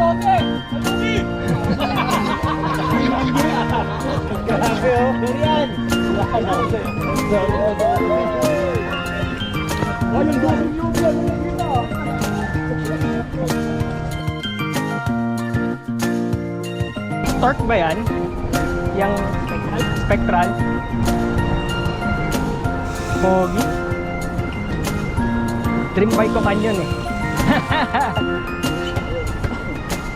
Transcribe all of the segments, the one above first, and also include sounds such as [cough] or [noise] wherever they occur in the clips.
Ayuki! Grabe oh. Walang daming yuki! Ano yung kita? Torque ba yan? Yung spectral? Pogi? Dream bike ko canyon eh. [laughs]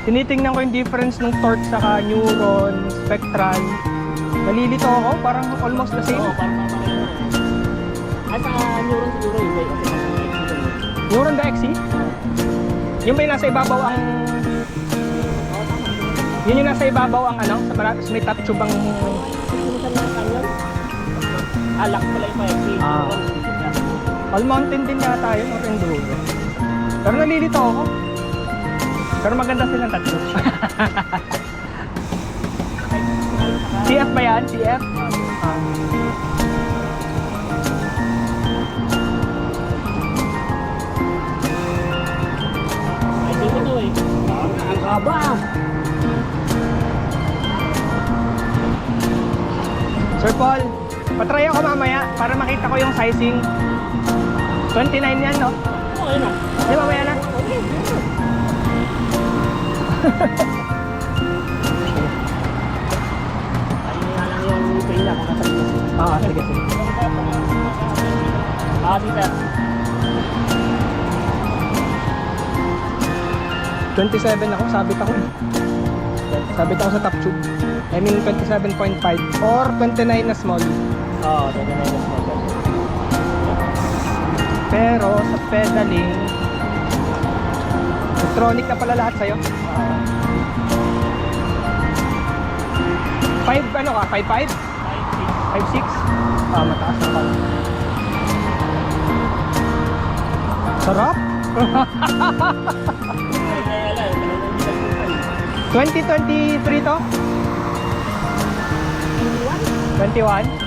Tinitingnan ko yung difference ng torque saka neuron, spectral. Nalilito ako, parang almost the same. Oo, parang papareho. At sa neuron siguro yun. eh, Kasi parang Neuron XC? Yung may nasa ibabaw ang... Yun yung nasa ibabaw ang ano, sa mara- may top tube ang... Alak pala yung exit. Ah. All mountain din yata yun, or enduro. Pero nalilito ako. Pero maganda silang tatlo. [laughs] CF ba yan? CF? Ah. Ang haba! Sir Paul, patry ako mamaya para makita ko yung sizing. 29 yan, no? Na. Di mamaya Ayun nga lang yung na kung nasa dito. Oo, sige, sige. Ah, si sir. 27 ako, sabit ako. Sabit ako sa top tube. I mean 27.5 or 29 na small. Oo, dito na yung small. Pero sa pedaling, electronic na pala lahat sa'yo. 5 ano ka? 5.5? 5.6? Ah, mataas na pala. Sarap! [laughs] 2023 to? 21?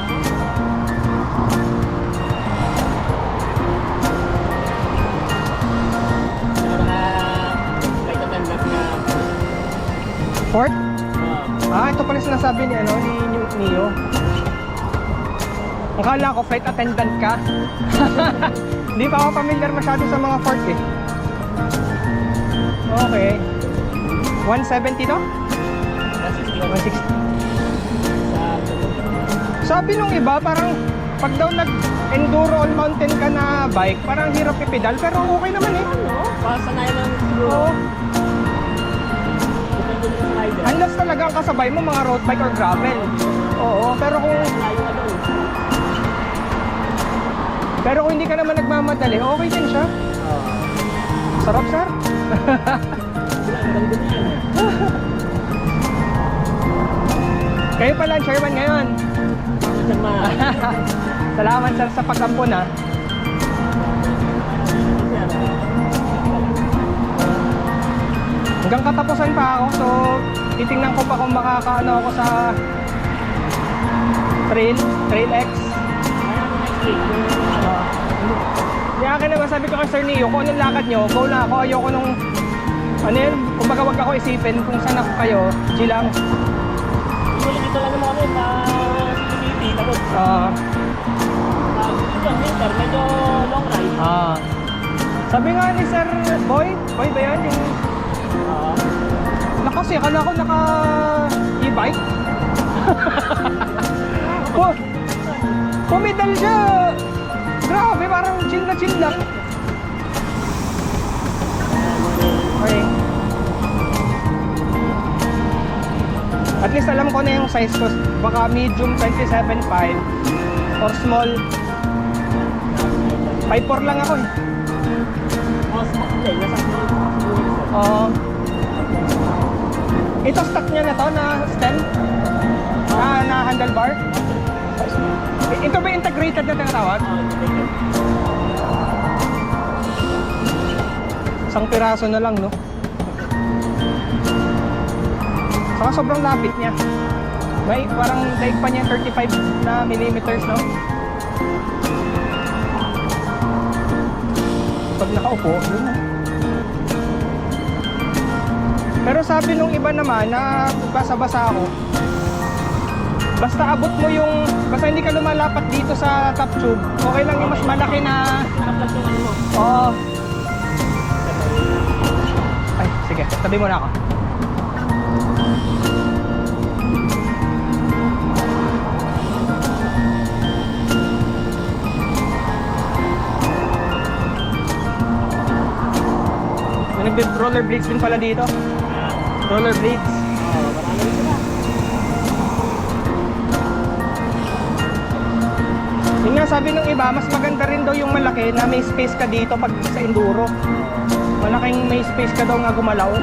Fort? Ah, ito pala sinasabi ni ano ni ni- Neo. Akala ko flight attendant ka. [laughs] Hindi pa ako familiar masyado sa mga fort eh. Okay. 170 to? 160. Sabi nung iba parang pag daw nag enduro all mountain ka na bike, parang hirap ipedal pero okay naman eh. Pasanayan lang siguro. Oo. Unless talaga ang kasabay mo mga road bike or gravel. Oo, pero kung pero kung hindi ka naman nagmamadali, okay din siya. Sarap, sir. [laughs] Kayo pala ang chairman ngayon. Salamat [laughs] sir sa pagkampon ha. Hanggang katapusan pa ako, so titingnan ko pa kung makakaano ako sa trail, trail X. Kaya akin naman sabi ko kay Sir Neo, kung anong lakad nyo, go na ako, ayoko nung ano yun, kumbaga wag ako isipin kung saan ako kayo, chill lang. Dito lang naman kami sa city. Tapos, Ah, uh, yun, winter, medyo long ride. ah. Sabi nga ni Sir Boy, Boy ba yan? Yung Uh, Eh, akala ko naka e-bike. [laughs] pumidal siya. Grabe, parang chill na chill lang. Okay. At least alam ko na yung size ko. Baka medium 27.5 or small 5.4 lang ako eh. oh, small, hindi, nasa. Ito stock niya na to na stem? Ah, na handlebar? Ito ba integrated na tinatawag? Isang piraso na lang, no? Saka sobrang lapit niya. May parang daig pa niya 35 na millimeters, no? Pag nakaupo, yun na. Pero sabi nung iba naman na basa-basa ako, basta abot mo yung, basta hindi ka lumalapat dito sa top tube, okay lang yung mas malaki na, oo. Ay, sige, tabi mo na ako. May nagbe-rollerblades din pala dito. Rollerblades. Oo, marami rin sila. Yun nga sabi ng iba, mas maganda rin daw yung malaki na may space ka dito pag sa enduro. Malaking may space ka daw nga gumalaw.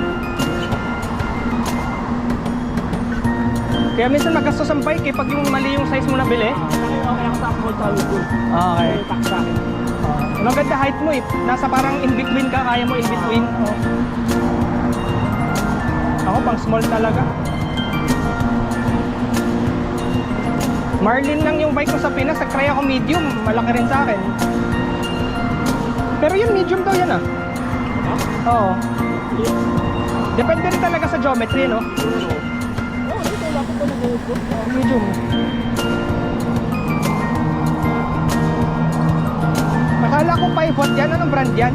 Kaya minsan magastos ang bike eh pag yung mali yung size mo nabili. Ah, sa akin, okay ako sa full solid gold. Okay. Uh, maganda height mo eh. Nasa parang in between ka, kaya mo in between. Oo. Ako pang small talaga. Marlin lang yung bike ko sa Pinas, nag-try ako medium, malaki rin sa akin. Pero yun medium daw yan ah. Oo. Depende rin talaga sa geometry, no? Oo, Oh, dito wala ko pa nag-uusap. Medium. Akala ko 5 watt yan. Anong brand yan?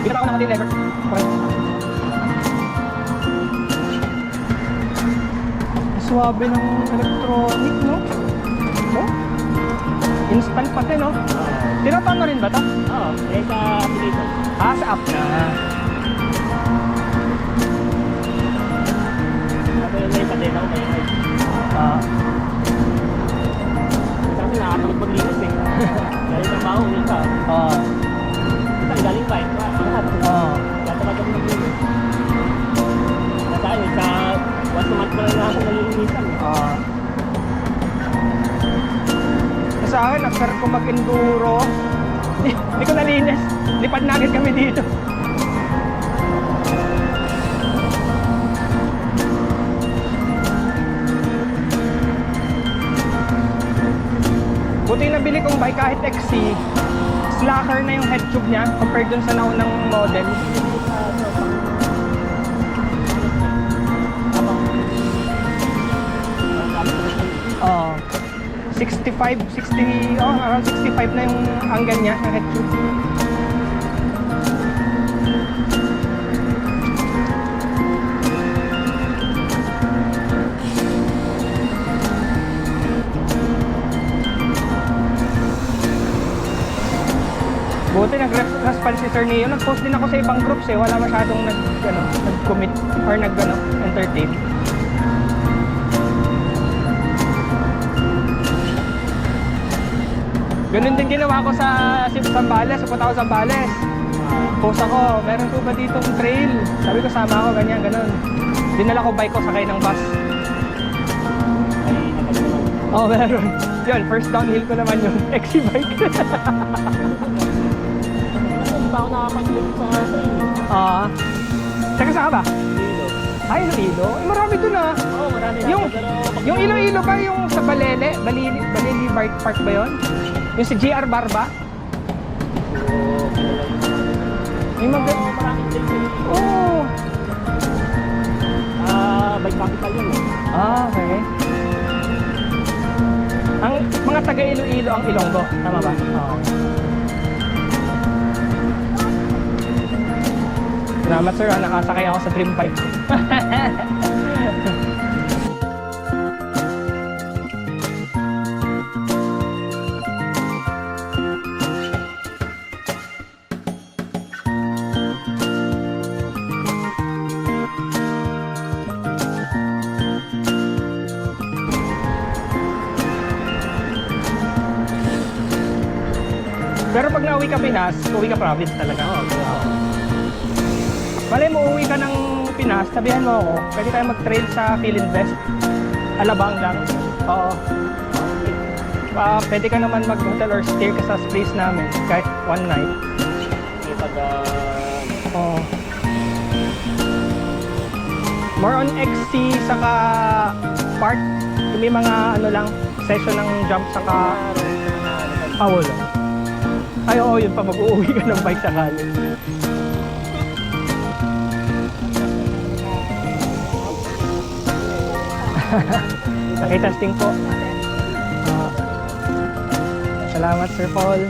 Dito ako naka-deliver. Okay. Suwabe ng electronic, no? No? Instant pati, no? Tinatan mo rin ba ito? Oo, eh sa application. Ah, sa app na. Sabi yun may padena ko may may. Lipad na agad kami dito. Buti na bili kong bike kahit XC, slacker na yung head tube niya compared dun sa naunang model. Oo. 65, 60, oh, around 65 na yung angle niya ng head tube. Buti nag-respond si Sir Neo. Nag-post din ako sa ibang groups eh. Wala masyadong nag, ano, nag-commit or nag, ano. Ganun din ginawa ko sa Sip Sambales, pupunta ako sa Sambales. Post ako, meron po ba ditong trail? Sabi ko sama ako, ganyan, ganun. Dinala ko bike ko sakay ng bus. Oh, meron. Yun, first downhill ko naman yung [laughs] XC bike. [laughs] Ah. Teka, saan ka ba? Ay, Iloilo. Eh, marami dun ah. Oo, marami Yung, yung Iloilo ba yung sa Balele? Balili, Balili Bike Park ba yun? Yung si GR Barba? Oo, May mag... Oo. Oo. Ah, bike capital yun eh. Ah, okay. Ang mga taga Iloilo ang Ilonggo, tama ba? Oo. Salamat sir, ah, nakasakay ako sa dream bike. [laughs] Pero pag nauwi ka Pinas, uwi ka province talaga. Oo, oh, Malay mo, uwi ka ng Pinas, sabihan mo ako, pwede tayo mag-trail sa Philinvest. Alabang lang. Oo. Pa, pwede ka naman mag-hotel or stay ka sa place namin kahit one night. Pag, ah, Oo. More on XC saka park. Yung may mga ano lang, session ng jump saka ah, wala. Ay, oo, yun pa mag-uuwi ka ng bike sakali. Nakitesting po. Ah, salamat, Sir Paul.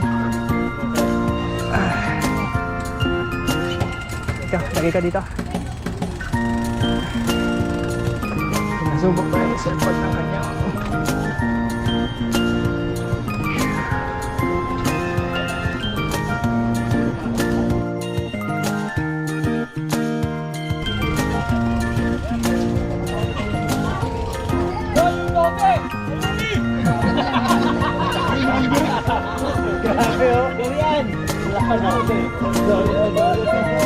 Ito, lagay ka dito. Nasubok ko yung cellphone ng kanya. Wala